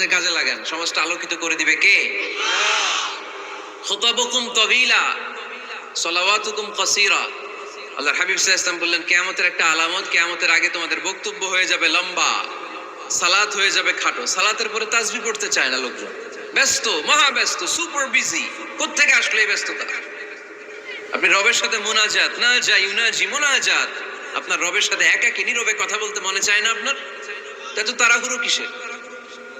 সমাজে কাজে লাগান। সমাজটা আলোকিত করে দিবে কে? খুতাবুকুম তবিলা, সলাওয়াতুকুম কাসীরা। আল্লাহর হাবিব বললেন, কিয়ামতের একটা আলামত, কিয়ামতের আগে তোমাদের বক্তব্য হয়ে যাবে লম্বা, সালাত হয়ে যাবে খাটো। সালাতের পরে পড়তে চায় না লোকজন। ব্যস্ত সুপার বিজি আসলো এই ব্যস্ততা? আপনি রবের সাথে মোনাজাত, না যাই উনাজি মোনাজাত। আপনার রবের সাথে একাকি, নীরবে কথা বলতে মনে চায় না আপনার? তা তো তাড়াহুড়ো কিসের?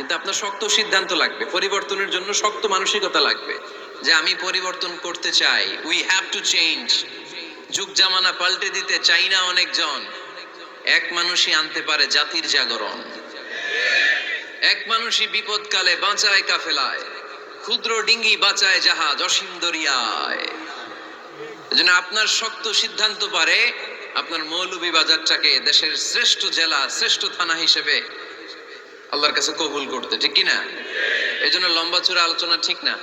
কিন্তু আপনার শক্ত সিদ্ধান্ত লাগবে, পরিবর্তনের জন্য শক্ত মানসিকতা লাগবে, যে আমি পরিবর্তন করতে চাই উই হ্যাভ টু চেঞ্জ যুগ জামানা পাল্টে দিতে চাই না অনেকজন। এক মানুষই আনতে পারে জাতির জাগরণ। এক মানুষই বিপদকালে বাঁচায় কাফেলায়। ক্ষুদ্র ডিঙ্গি বাঁচায় জাহাজ অসীম দরিয়ায়। এজন্য আপনার শক্ত সিদ্ধান্ত পারে, আপনার মৌলভী বাজারটাকে দেশের শ্রেষ্ঠ জেলা, শ্রেষ্ঠ থানা হিসেবে আল্লাহর কাছে কবুল করতে ঠিক কিনা? এই জন্য লম্বা চূড়া আলোচনা ঠিক না।